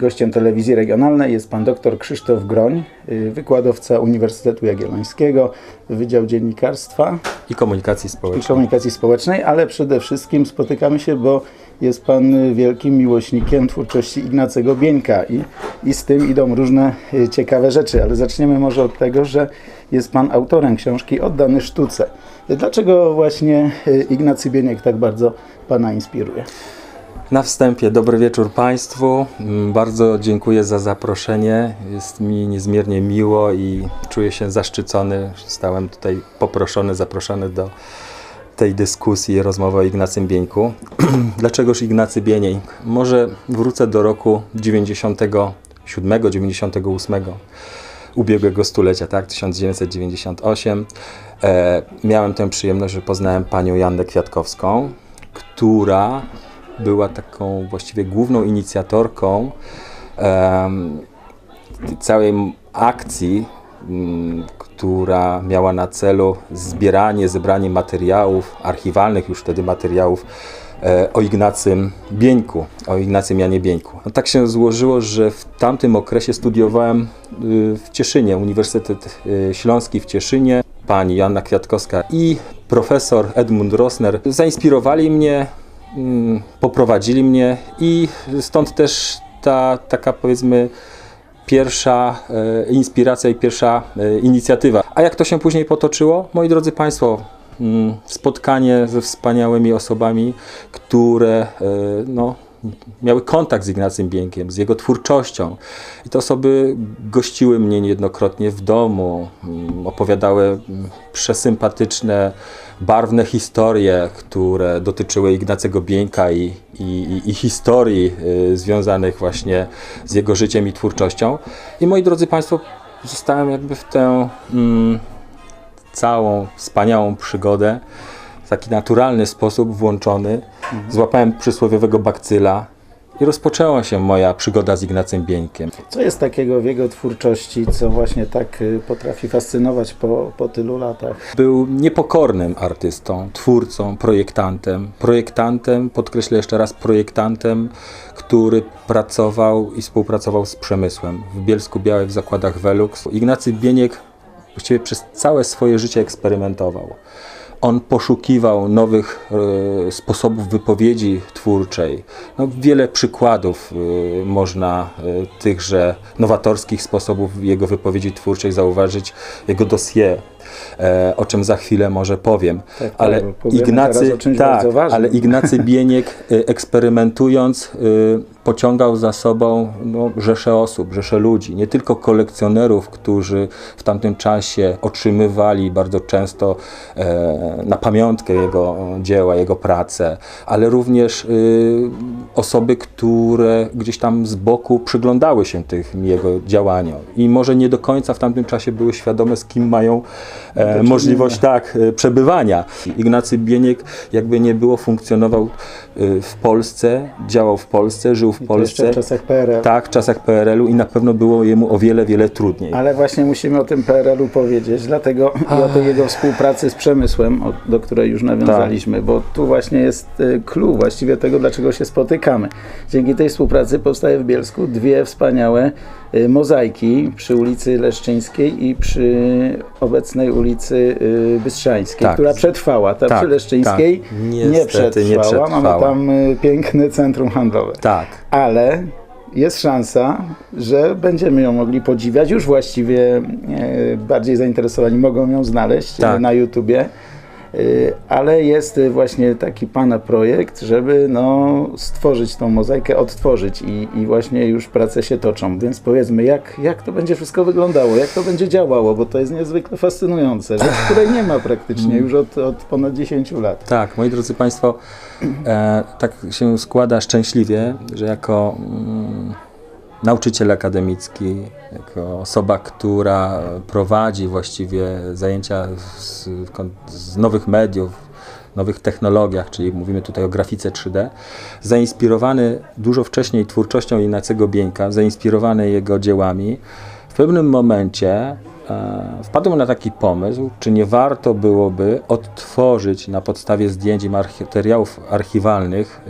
Gościem telewizji regionalnej jest pan dr Krzysztof Groń, y, wykładowca Uniwersytetu Jagiellońskiego, Wydział Dziennikarstwa i komunikacji i społecznej. Komunikacji Społecznej, ale przede wszystkim spotykamy się, bo jest pan wielkim miłośnikiem twórczości Ignacego Bieńka i, i z tym idą różne y, ciekawe rzeczy, ale zaczniemy może od tego, że jest pan autorem książki Oddany sztuce. Dlaczego właśnie y, Ignacy Bieniek tak bardzo pana inspiruje? Na wstępie dobry wieczór Państwu. Mm, Bardzo dziękuję za zaproszenie. Jest mi niezmiernie miło i czuję się zaszczycony. Zostałem tutaj poproszony, zaproszony do tej dyskusji, rozmowy o Ignacym Bieńku. Dlaczegoż Ignacy Bieniek? Może wrócę do roku 97, 98 ubiegłego stulecia, tak, 1998. E, miałem tę przyjemność, że poznałem panią Jannę Kwiatkowską, która była taką właściwie główną inicjatorką tej całej akcji, m, która miała na celu zbieranie, zebranie materiałów archiwalnych, już wtedy materiałów e, o Ignacym Bieńku, o Ignacym Janie Bieńku. No, tak się złożyło, że w tamtym okresie studiowałem y, w Cieszynie, Uniwersytet y, Śląski w Cieszynie. Pani Joanna Kwiatkowska i profesor Edmund Rosner zainspirowali mnie, poprowadzili mnie i stąd też ta taka powiedzmy pierwsza e, inspiracja i pierwsza e, inicjatywa. A jak to się później potoczyło? Moi drodzy Państwo, mm, spotkanie ze wspaniałymi osobami, które e, no, miały kontakt z Ignacym Bieńkiem, z jego twórczością. I te osoby gościły mnie niejednokrotnie w domu, mm, opowiadały mm, przesympatyczne, barwne historie, które dotyczyły Ignacego Bieńka i, i, i, historii y, związanych właśnie z jego życiem i twórczością. I moi drodzy Państwo, zostałem jakby w tę mm, całą wspaniałą przygodę w taki naturalny sposób włączony. Złapałem przysłowiowego bakcyla i rozpoczęła się moja przygoda z Ignacym Bieńkiem. Co jest takiego w jego twórczości, co właśnie tak y, potrafi fascynować po, po tylu latach? Był niepokornym artystą, twórcą, projektantem. Projektantem, podkreślę jeszcze raz, projektantem, który pracował i współpracował z przemysłem. W Bielsku Białej w zakładach Velux. Ignacy Bieniek właściwie przez całe swoje życie eksperymentował. On poszukiwał nowych e, sposobów wypowiedzi twórczej. No, wiele przykładów e, można e, tychże nowatorskich sposobów jego wypowiedzi twórczej zauważyć. Jego dossier, o czym za chwilę może powiem. Tak, ale tak, Ignacy, tak, ale Ignacy Bieniek e, eksperymentując e, pociągał za sobą no, rzesze osób, rzesze ludzi, nie tylko kolekcjonerów, którzy w tamtym czasie otrzymywali bardzo często e, na pamiątkę jego dzieła, jego pracę, ale również y, osoby, które gdzieś tam z boku przyglądały się tym jego działaniom. I może nie do końca w tamtym czasie były świadome, z kim mają e, możliwość tak, e, przebywania. Ignacy Bieniek, jakby nie było, funkcjonował y, w Polsce, działał w Polsce, żył w jeszcze Polsce. w czasach PRL. Tak, w czasach PRL-u i na pewno było jemu o wiele, wiele trudniej. Ale właśnie musimy o tym PRL-u powiedzieć, dlatego i o tej jego współpracy z przemysłem, do której już nawiązaliśmy, Tak. bo tu właśnie jest clue właściwie tego, dlaczego się spotykamy. Dzięki tej współpracy powstaje w Bielsku dwie wspaniałe mozaiki przy ulicy Leszczyńskiej i przy obecnej ulicy y, Bystrzańskiej, Tak. która przetrwała. Ta Tak, przy Leszczyńskiej tak. nie, Niestety nie przetrwała. Mamy przetrwała. tam y, piękne centrum handlowe Tak. ale jest szansa, że będziemy ją mogli podziwiać. Już właściwie bardziej zainteresowani mogą ją znaleźć Tak. na YouTubie. E, Ale jest właśnie taki Pana projekt, żeby no, stworzyć tą mozaikę, odtworzyć i, i właśnie już prace się toczą. Więc powiedzmy, jak, jak to będzie wszystko wyglądało, jak to będzie działało, bo to jest niezwykle fascynujące. Rzecz, której nie ma praktycznie już od, od ponad 10 lat. Tak, moi drodzy Państwo, e, tak się składa szczęśliwie, że jako mm, nauczyciel akademicki, jako osoba, która prowadzi właściwie zajęcia z, z nowych mediów, nowych technologiach, czyli mówimy tutaj o grafice 3D, zainspirowany dużo wcześniej twórczością Ignacego Bieńka, zainspirowany jego dziełami, w pewnym momencie e, wpadłem na taki pomysł, czy nie warto byłoby odtworzyć na podstawie zdjęć i materiałów archiwalnych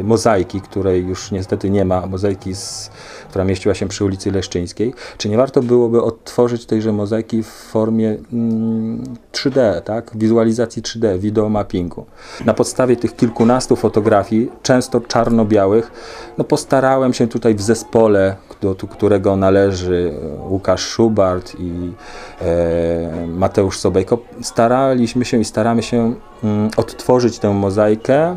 e, mozaiki, której już niestety nie ma, mozaiki, z, która mieściła się przy ulicy Leszczyńskiej, czy nie warto byłoby odtworzyć tejże mozaiki w formie mm, 3D, tak? wizualizacji 3D, wideomappingu. Na podstawie tych kilkunastu fotografii, często czarno-białych, no postarałem się tutaj w zespole, do którego należy e, Łukasz Szubart i e, Mateusz Sobejko, staraliśmy się i staramy się mm, odtworzyć tę mozaikę, e,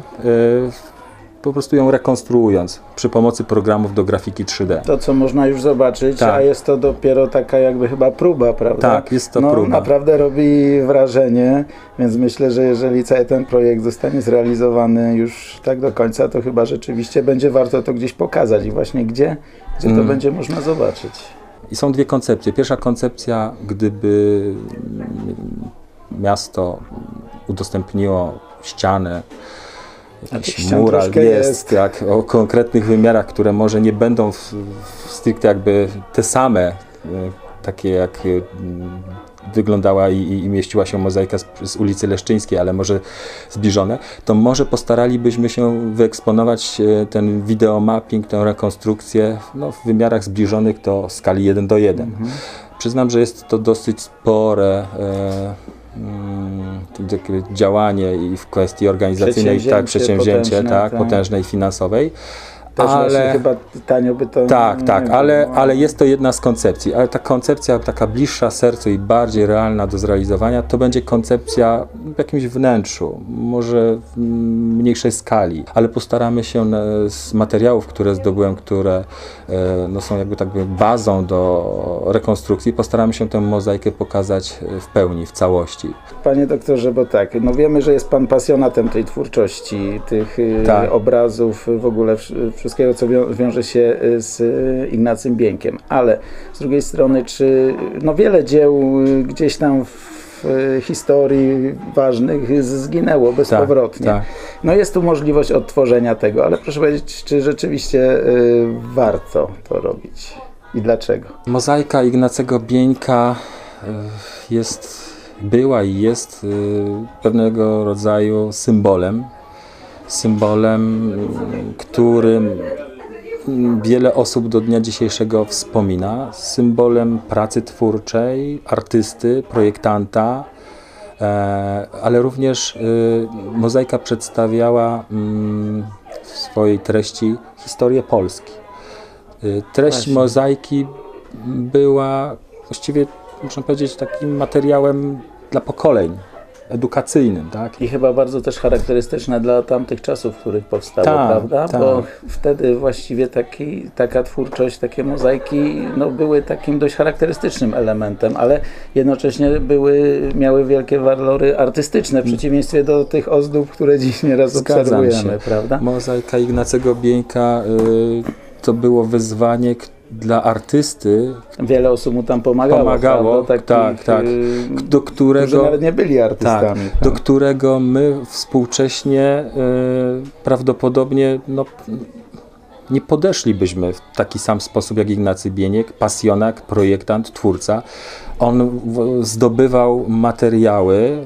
po prostu ją rekonstruując przy pomocy programów do grafiki 3D. To, co można już zobaczyć, Tak. a jest to dopiero taka jakby chyba próba, prawda? Tak, jest to no, próba. Naprawdę robi wrażenie, więc myślę, że jeżeli cały ten projekt zostanie zrealizowany już tak do końca, to chyba rzeczywiście będzie warto to gdzieś pokazać i właśnie gdzie, gdzie to Mm. będzie można zobaczyć. I są dwie koncepcje. Pierwsza koncepcja, gdyby miasto udostępniło ścianę, jakiś ścian mural jest, jest. tak, o konkretnych wymiarach, które może nie będą w, w stricte jakby te same, e, takie jak e, wyglądała i, i- mieściła się mozaika z, z ulicy Leszczyńskiej, ale może zbliżone, to może postaralibyśmy się wyeksponować e, ten wideomapping, tę rekonstrukcję no, w wymiarach zbliżonych do skali 1 do 1. Mhm. Przyznam, że jest to dosyć spore e, działanie i w kwestii organizacyjnej, tak, Przedsięwzięcie przedsięwzięcie, potężne, tak, tak. potężnej i finansowej. Też ale chyba tanio by to tak, tak, było. ale, ale jest to jedna z koncepcji, ale ta koncepcja taka bliższa sercu i bardziej realna do zrealizowania, to będzie koncepcja w jakimś wnętrzu, może w mniejszej skali, ale postaramy się na, z materiałów, które zdobyłem, które e, no, są jakby tak bazą do rekonstrukcji, postaramy się tę mozaikę pokazać e, w pełni, w całości. Panie doktorze, bo tak, no wiemy, że jest pan pasjonatem tej twórczości, tych Tak. obrazów, w ogóle wsz- wszystkiego, co wią- wiąże się y, z y, Ignacym Bieńkiem, ale z drugiej strony, czy no wiele dzieł y, gdzieś tam w historii ważnych zginęło bezpowrotnie. tak. No jest tu możliwość odtworzenia tego, ale proszę powiedzieć, czy rzeczywiście y, warto to robić i dlaczego? Mozaika Ignacego Bieńka jest, była i jest pewnego rodzaju symbolem. Symbolem, którym wiele osób do dnia dzisiejszego wspomina. Symbolem pracy twórczej, artysty, projektanta, e, ale również e, mozaika przedstawiała mm, w swojej treści historię Polski. Y, Treść Właśnie. mozaiki była właściwie, można powiedzieć, takim materiałem dla pokoleń, edukacyjnym, tak? I chyba bardzo też charakterystyczne dla tamtych czasów, w których powstało, Tak, prawda? tak. Bo wtedy właściwie taki, taka twórczość, takie mozaiki no, były takim dość charakterystycznym elementem, ale jednocześnie były, miały wielkie walory artystyczne, w przeciwieństwie do tych ozdób, które dziś nieraz Zgadzam obserwujemy, się. prawda? Mozaika Ignacego Bieńka y, to było wyzwanie k- dla artysty, Wiele osób mu tam pomagało. Pomagało, tak, tak. y, do którego... nawet nie byli Tak, artystami. do prawda? którego my współcześnie y, prawdopodobnie no, nie podeszlibyśmy w taki sam sposób jak Ignacy Bieniek, pasjonak, projektant, twórca. On w, zdobywał materiały,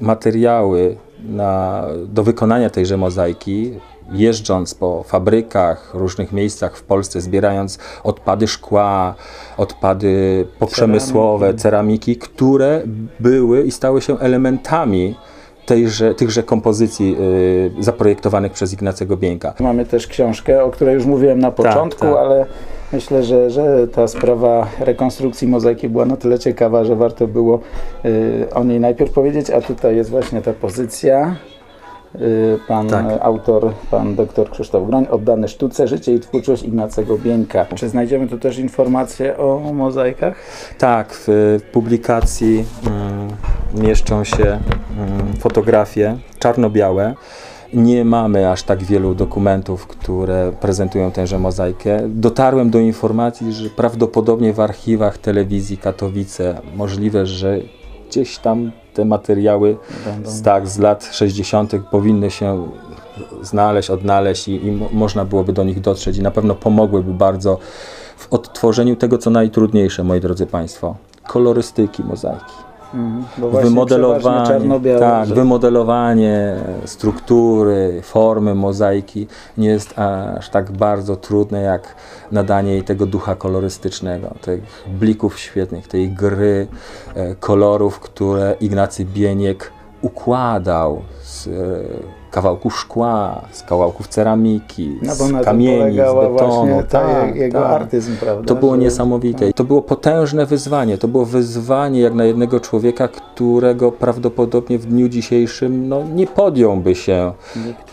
materiały na, do wykonania tejże mozaiki, jeżdżąc po fabrykach, różnych miejscach w Polsce, zbierając odpady szkła, odpady poprzemysłowe, ceramiki, które były i stały się elementami tejże, tychże kompozycji y, zaprojektowanych przez Ignacego Bieńka. Mamy też książkę, o której już mówiłem na początku, tak. ale myślę, że, że ta sprawa rekonstrukcji mozaiki była na tyle ciekawa, że warto było y, o niej najpierw powiedzieć, a tutaj jest właśnie ta pozycja. Y, Pan Tak. autor, pan doktor Krzysztof Groń, oddany sztuce, życie i twórczość Ignacego Bieńka. Czy znajdziemy tu też informacje o mozaikach? Tak, w, w publikacji mm, mieszczą się mm, fotografie czarno-białe. Nie mamy aż tak wielu dokumentów, które prezentują tęże mozaikę. Dotarłem do informacji, że prawdopodobnie w archiwach telewizji Katowice możliwe, że gdzieś tam te materiały Będą. tak, z lat 60. powinny się znaleźć, odnaleźć i, i mo- można byłoby do nich dotrzeć i na pewno pomogłyby bardzo w odtworzeniu tego, co najtrudniejsze, moi drodzy Państwo. kolorystyki mozaiki. Mhm. Wymodelowanie, tak, wymodelowanie struktury, formy mozaiki nie jest aż tak bardzo trudne jak nadanie jej tego ducha kolorystycznego, tych blików świetnych, tej gry e, kolorów, które Ignacy Bieniek układał z e, kawałków szkła, z kawałków ceramiki, No z kamieni, z betonu. ta Tak, jego tak. artyzm, prawda? To było że- niesamowite. I To było potężne wyzwanie. To było wyzwanie jak na jednego człowieka, którego prawdopodobnie w dniu dzisiejszym no, nie podjąłby się. Nikt.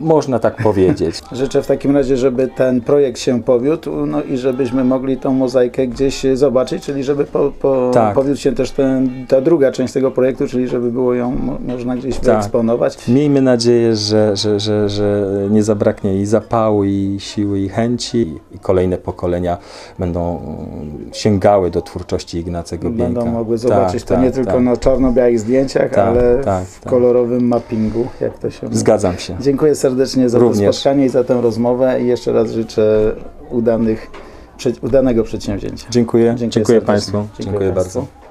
Można tak powiedzieć. Życzę w takim razie, żeby ten projekt się powiódł, no i żebyśmy mogli tą mozaikę gdzieś zobaczyć, czyli żeby po, po, Tak. powiódł się też ten, ta druga część tego projektu, czyli żeby było ją mo, można gdzieś Tak. wyeksponować. Miejmy nadzieję, że, że, że, że nie zabraknie i zapału, i siły, i chęci, i kolejne pokolenia będą mm, sięgały do twórczości Ignacego Bieńka. Będą mogły zobaczyć Tak, to tak, nie tylko tak. na czarno-białych zdjęciach, Tak, ale tak, w tak. kolorowym mappingu, jak to się mówi. Zgadzam się. Dziękuję serdecznie za Również. to spotkanie i za tę rozmowę i jeszcze raz życzę udanych, udanego przedsięwzięcia. Dziękuję. Dziękuję, serdecznie. Państwu. Dziękuję, Państwu. bardzo.